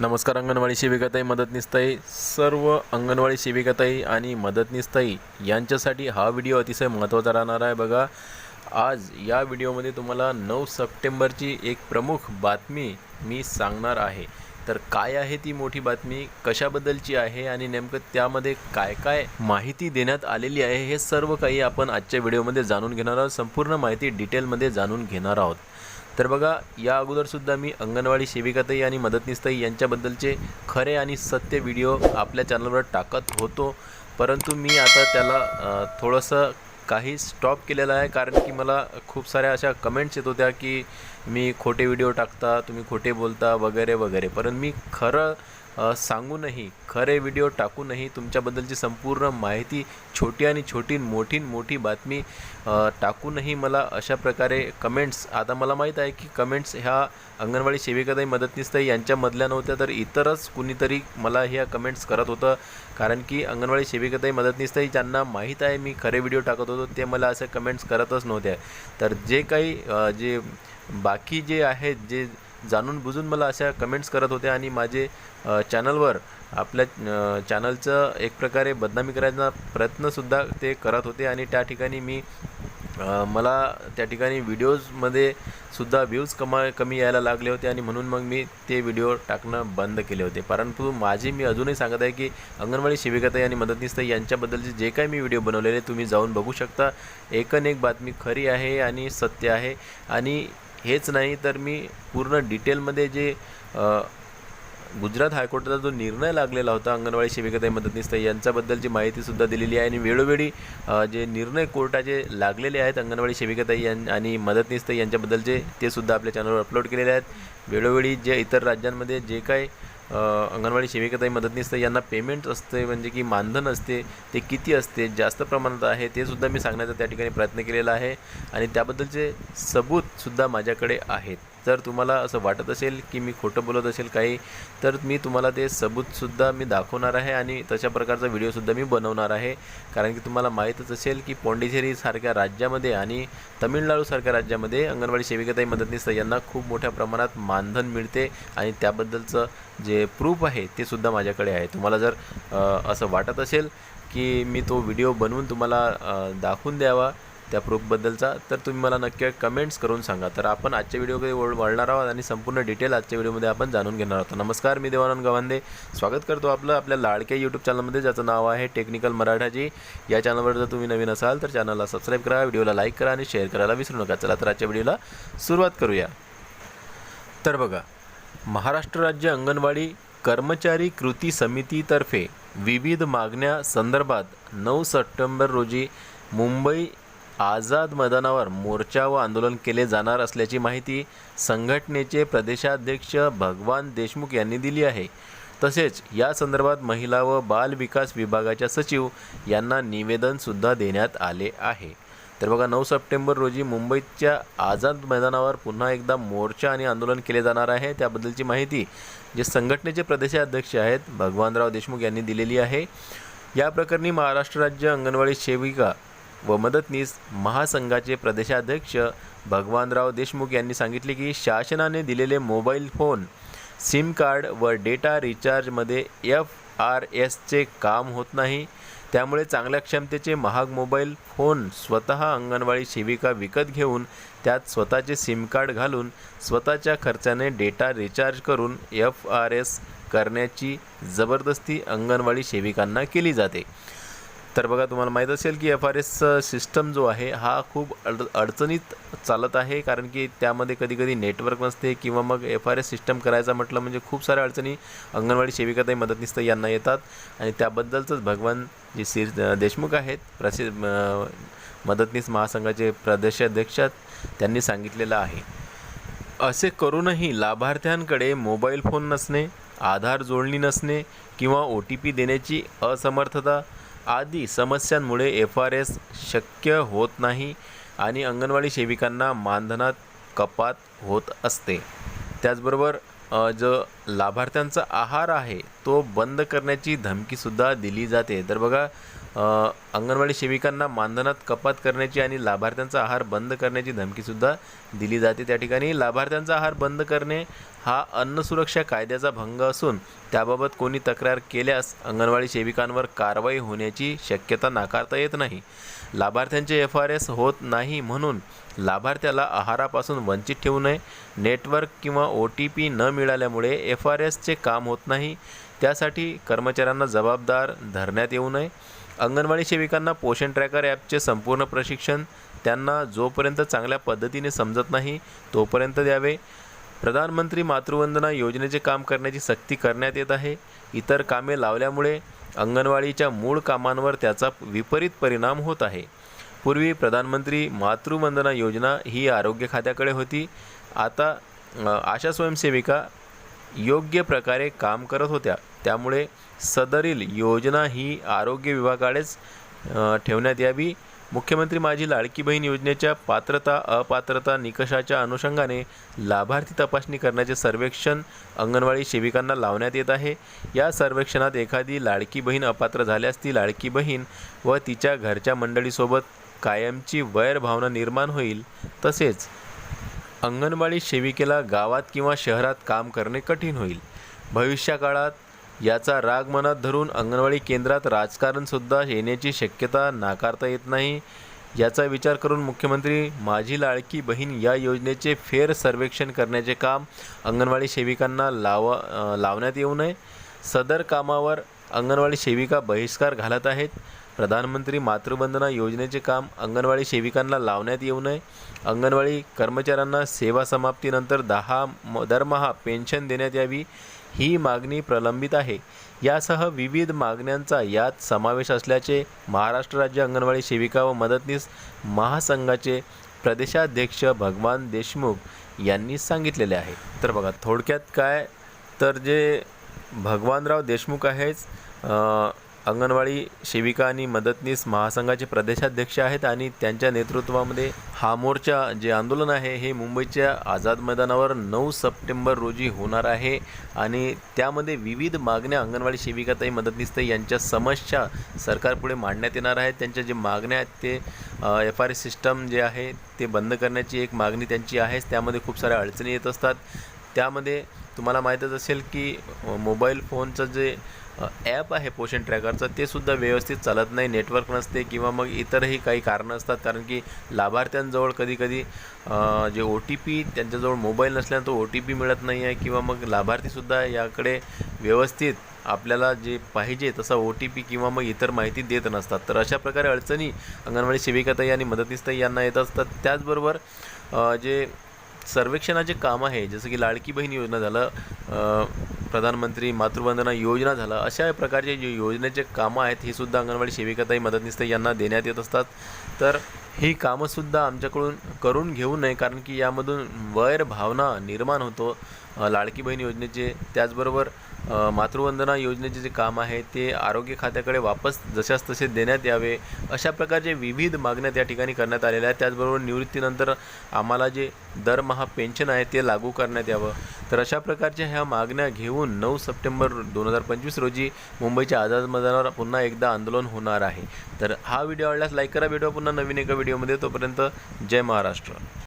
नमस्कार अंगणवाडी सेविकाताई मदतनीसताई सर्व अंगणवाडी सेविकाताई आणि मदतनीसताई यांच्यासाठी हा व्हिडिओ अतिशय महत्त्वाचा राहणार आहे. बघा आज या व्हिडिओमध्ये तुम्हाला नऊ सप्टेंबरची एक प्रमुख बातमी मी सांगणार आहे. तर काय आहे ती मोठी बातमी कशाबद्दलची आहे आणि नेमकं त्यामध्ये काय काय माहिती देण्यात आलेली आहे हे सर्व काही आपण आजच्या व्हिडिओमध्ये जाणून घेणार आहोत. संपूर्ण माहिती डिटेलमध्ये जाणून घेणार आहोत. तर बघा या अगोदरसुद्धा मी अंगणवाडी सेविकाताई आणि मदतनीसताई यांच्याबद्दलचे खरे आणि सत्य व्हिडिओ आपल्या चॅनलवर टाकत होतो. परंतु मी आता त्याला थोडंसं काही स्टॉप केलेलं आहे कारण की मला खूप साऱ्या अशा कमेंट्स येत होत्या की मी खोटे व्हिडिओ टाकता तुम्ही खोटे बोलता वगैरे वगैरे. परंतु मी खरं सांगूनही खरे व्हिडिओ टाकूनही तुमच्याबद्दलची संपूर्ण माहिती छोटी आणि छोटी मोठी मोठी बातमी टाकूनही मला अशा प्रकारे कमेंट्स आता मला माहीत आहे की कमेंट्स ह्या अंगणवाडी सेविकाताई मदतनीसताई यांच्यामधल्या नव्हत्या तर इतरच कुणीतरी मला ह्या कमेंट्स करत होतं. कारण की अंगणवाडी सेविकाताई मदतनीसताई ज्यांना माहीत आहे मी खरे व्हिडिओ टाकत होतो ते मला असे कमेंट्स करतच नव्हत्या. तर जे काही जे बाकी जे आहेत जे जाणून बुजून मला अशा कमेंट्स करत होते आणि माझे चॅनलवर आपल्या चॅनलचं एक प्रकारे बदनामी करायचा प्रयत्नसुद्धा ते करत होते आणि त्या ठिकाणी मी मला त्या ठिकाणी व्हिडिओजमध्ये सुद्धा व्ह्यूज कमा कमी यायला लागले होते आणि म्हणून मग मी ते व्हिडिओ टाकणं बंद केले होते. परंतु माझे मी अजूनही सांगत आहे की अंगणवाडी सेविकाताई आणि मदतनीसताई यांच्याबद्दलचे जे काही मी व्हिडिओ बनवलेले तुम्ही जाऊन बघू शकता. एकन एक बातमी खरी आहे आणि सत्य आहे. आणि हेच नाही तर मी पूर्ण डिटेलमध्ये जे गुजरात हायकोर्टाचा जो निर्णय लागलेला होता अंगणवाडी सेविकाताई मदतनीसताई यांच्याबद्दलची माहितीसुद्धा दिलेली आहे आणि वेळोवेळी जे निर्णय कोर्टाचे लागलेले आहेत अंगणवाडी सेविकाताई यां आणि मदतनीसताई यांच्याबद्दलचे ते सुद्धा आपल्या चॅनलवर अपलोड केलेले आहेत. वेळोवेळी जे इतर राज्यांमध्ये जे काही अंगणवाडी सेविकाताई मदतनीसताई यांना पेमेंट असते म्हणजे की मानधन असते ते किती असते जास्त प्रमाणात आहे ते सुद्धा मी सांगण्याचा त्या ठिकाणी प्रयत्न केलेला आहे. आणि त्याबद्दलचे सबूतसुद्धा माझ्याकडे आहेत. जर तुम्हाला असं वाटत असेल की मी खोटं बोलत असेल काही तर मी तुम्हाला ते सबूतसुद्धा मी दाखवणार आहे आणि तशा प्रकारचा व्हिडिओसुद्धा मी बनवणार आहे. कारण की तुम्हाला माहीतच असेल की पॉंडिचेरीसारख्या राज्यामध्ये आणि तमिळनाडूसारख्या राज्यामध्ये अंगणवाडी सेविकाताई मदतनीस यांना खूप मोठ्या प्रमाणात मानधन मिळते आणि त्याबद्दलचं जे जे प्रूफ आहे ते सुद्धा माझ्याकडे आहे. तुम्हाला जर असं वाटत असेल की मी तो व्हिडिओ बनवून तुम्हाला दाखवून द्यावा त्या प्रूफबद्दलचा तर तुम्ही मला नक्की कमेंट्स करून सांगा. तर आपण आजच्या व्हिडिओकडे वळ वळणार आहोत आणि संपूर्ण डिटेल आजच्या व्हिडिओमध्ये आपण जाणून घेणार आहोत. नमस्कार मी देवानंद गवांदे. स्वागत करतो आपलं आपल्या लाडक्या यूट्यूब चॅनलमध्ये ज्याचं नाव आहे टेक्निकल मराठाजी. या चॅनलवर जर तुम्ही नवीन असाल तर चॅनलला सबस्क्राईब करा व्हिडिओला लाईक करा आणि शेअर करायला विसरू नका. चला तर आजच्या व्हिडिओला सुरुवात करूया. तर बघा महाराष्ट्र राज्य अंगणवाडी कर्मचारी कृती समितीतर्फे विविध मागण्या संदर्भात नऊ सप्टेंबर रोजी मुंबई आझाद मैदानावर मोर्चा व आंदोलन केले जाणार असल्याची माहिती संघटनेचे प्रदेशाध्यक्ष भगवान देशमुख यांनी दिली आहे. तसेच या संदर्भात महिला व बाल विकास विभागाच्या सचिव यांना निवेदनसुद्धा देण्यात आले आहे. तर बघा नऊ सप्टेंबर रोजी मुंबईच्या आझाद मैदानावर पुन्हा एकदा मोर्चा आणि आंदोलन केले जाणार आहे. त्याबद्दलची माहिती जे संघटनेचे प्रदेशाध्यक्ष आहेत भगवानराव देशमुख यांनी दिलेली आहे. या प्रकरणी महाराष्ट्र राज्य अंगणवाडी सेविका व मदतनीस महासंघाचे प्रदेशाध्यक्ष भगवानराव देशमुख यांनी सांगितले की शासनाने दिलेले मोबाईल फोन सिम कार्ड व डेटा रिचार्जमध्ये एफ आर एसचे काम होत नाही. त्यामुळे चांगल्या क्षमतेचे महाग मोबाईल फोन स्वतः अंगणवाडी सेविका विकत घेऊन त्यात स्वतःचे सिम कार्ड घालून स्वतःच्या खर्चाने डेटा रिचार्ज करून एफ आर एस करण्याची जबरदस्ती अंगणवाडी सेविकांना केली जाते. तर बघा तुम्हाला माहीत असेल की एफ आर एस सिस्टम जो आहे हा खूप अड अडचणीत चालत आहे. कारण की त्यामध्ये कधी कधी नेटवर्क नसते किंवा मग एफ आर एस सिस्टम करायचा म्हटलं म्हणजे खूप साऱ्या अडचणी अंगणवाडी सेविकाताई मदतनीस यांना येतात. आणि त्याबद्दलचंच भगवान जे सिर देशमुख आहेत प्रसि मदतनीस महासंघाचे प्रदेशाध्यक्ष त्यांनी सांगितलेलं आहे. असे करूनही लाभार्थ्यांकडे मोबाईल फोन नसणे आधार जोडणी नसणे किंवा ओ टी पी देण्याची असमर्थता आदी समस्यांमुळे एफ आर एस शक्य होत नाही आणि अंगणवाडी सेविकांना मानधनात कपात होत असते. त्याचबरोबर जो लाभार्थ्यांचा आहार आहे तो बंद करण्याची धमकीसुद्धा दिली जाते. तर बघा अंगणवाडी सेविकांना मानधनात कपात करण्याची आणि लाभार्थ्यांचा आहार बंद करण्याची धमकीसुद्धा दिली जाते. त्या ठिकाणी लाभार्थ्यांचा आहार बंद करणे हा अन्न सुरक्षा कायद्याचा भंग असून त्याबाबत कोणी तक्रार केल्यास अंगणवाडी सेविकांवर कारवाई होण्याची शक्यता नाकारता येत नाही. लाभार्थ्यांचे एफ आर एस होत नाही म्हणून लाभार्थ्याला आहारापासून वंचित ठेवू नये. नेटवर्क किंवा ओ टी पी न मिळाल्यामुळे एफ आर एसचे काम होत नाही. त्यासाठी कर्मचाऱ्यांना जबाबदार धरण्यात येऊ नये. अंगणवाडी सेविकांना पोषण ट्रॅकर ॲपचे संपूर्ण प्रशिक्षण त्यांना जोपर्यंत चांगल्या पद्धतीने समजत नाही तोपर्यंत द्यावे. प्रधानमंत्री मातृवंदना योजनेचे काम करण्याची सक्ती करण्यात येत आहे. इतर कामे लावल्यामुळे अंगणवाडीच्या मूळ कामांवर त्याचा विपरीत परिणाम होत आहे. पूर्वी प्रधानमंत्री मातृवंदना योजना ही आरोग्य खात्याकडे होती. आता आशा स्वयंसेविका योग्य प्रकारे काम करत होत्या. त्यामुळे सदरील योजना ही आरोग्य विभागाकडेच ठेवण्यात यावी. मुख्यमंत्री माझी लाडकी बहीण योजनेच्या पात्रता अपात्रता निकषाच्या अनुषंगाने लाभार्थी तपासणी करण्याचे सर्वेक्षण अंगणवाडी सेविकांना लावण्यात येत आहे. या सर्वेक्षणात एखादी लाडकी बहीण अपात्र झाल्यास ती लाडकी बहीण व तिच्या घरच्या मंडळीसोबत कायमची वैरभावना निर्माण होईल. तसेच अंगणवाडी सेविकेला गावात किंवा शहरात काम करणे कठीण होईल. भविष्यकाळात याचा राग मनात धरून अंगणवाडी केंद्रात राजकारणसुद्धा येण्याची शक्यता नाकारता येत नाही. याचा विचार करून मुख्यमंत्री माझी लाडकी बहीण या योजनेचे फेर सर्वेक्षण करण्याचे काम अंगणवाडी सेविकांना लावा लावण्यात येऊ नये. सदर कामावर अंगणवाडी सेविका बहिष्कार घालत आहेत. प्रधानमंत्री मातृवंदना योजनेचे काम अंगणवाडी सेविकांना लावण्यात येऊ नये. अंगणवाडी कर्मचाऱ्यांना सेवा समाप्तीनंतर दहा म- दरमहा पेन्शन देण्यात यावी. ही मागणी प्रलंबित आहे. यासह विविध मागण्यांचा यात समावेश असल्याचे महाराष्ट्र राज्य अंगणवाडी सेविका व मदतनीस महासंघाचे प्रदेशाध्यक्ष भगवान देशमुख यांनी सांगितलेले आहे. तर बघा थोडक्यात काय? तर जे भगवानराव देशमुख आहेच अंगणवाडी सेविका आणि मदतनीस महासंघाचे प्रदेशाध्यक्ष आहेत आणि त्यांच्या नेतृत्वामध्ये हा मोर्चा जे आंदोलन आहे हे मुंबईच्या आझाद मैदानावर नऊ सप्टेंबर रोजी होणार आहे. आणि त्यामध्ये विविध मागण्या अंगणवाडी सेविकाताई मदतनीसताई यांच्या समस्या सरकारपुढे मांडण्यात येणार आहेत त्यांच्या जे मागण्या आहेत ते एफ आर सिस्टम जे आहे ते बंद करण्याची एक मागणी त्यांची आहेच त्यामध्ये खूप साऱ्या अडचणी येत असतात. त्यामध्ये तुम्हाला माहीतच असेल की मोबाईल फोनचं जे ॲप आहे पोषण ट्रॅकरचं ते सुद्धा व्यवस्थित चालत नाही नेटवर्क नसते किंवा मग इतरही काही कारणं असतात. कारण की लाभार्थ्यांजवळ कधीकधी जे ओ टी पी त्यांच्याजवळ मोबाईल नसल्यानं तो ओ टी पी मिळत नाही आहे किंवा मग लाभार्थीसुद्धा याकडे व्यवस्थित आपल्याला जे पाहिजे तसा ओ टी पी किंवा मग इतर माहिती देत नसतात. तर अशा प्रकारे अडचणी अंगणवाडी सेविकाताई आणि मदतनीसताई यांना येत असतात. त्याचबरोबर जे सर्वेक्षणाचे काम आहे जसं की लाडकी बहीण योजना झालं प्रधानमंत्री मातृवंदना योजना झालं अशा प्रकारचे जे योजनेचे कामं आहेत ही सुद्धा अंगणवाडी सेविकाताई मदतनीसताई यांना देण्यात येत असतात. तर ही कामंसुद्धा आमच्याकडून करून घेऊ नये कारण की यामधून वैर भावना निर्माण होतो. लाडकी बहीण योजनेचे त्याचबरोबर मातृवंदना योजनेचे जे काम आहे ते आरोग्य खात्याकडे वापस जशास तसे देण्यात यावे अशा प्रकारचे विविध मागण्या त्या ठिकाणी करण्यात आलेल्या आहेत. त्याचबरोबर निवृत्तीनंतर आम्हाला जे दरमहा पेन्शन आहे ते लागू करण्यात यावं. तर अशा प्रकारच्या ह्या मागण्या घेऊन नऊ सप्टेंबर दोन हजार पंचवीस रोजी मुंबईच्या आझाद मैदानावर पुन्हा एकदा आंदोलन होणार आहे. तर हा व्हिडिओ आवडल्यास लाईक करा. भेटूया पुन्हा नवीन एका व्हिडिओमध्ये. तोपर्यंत जय महाराष्ट्र.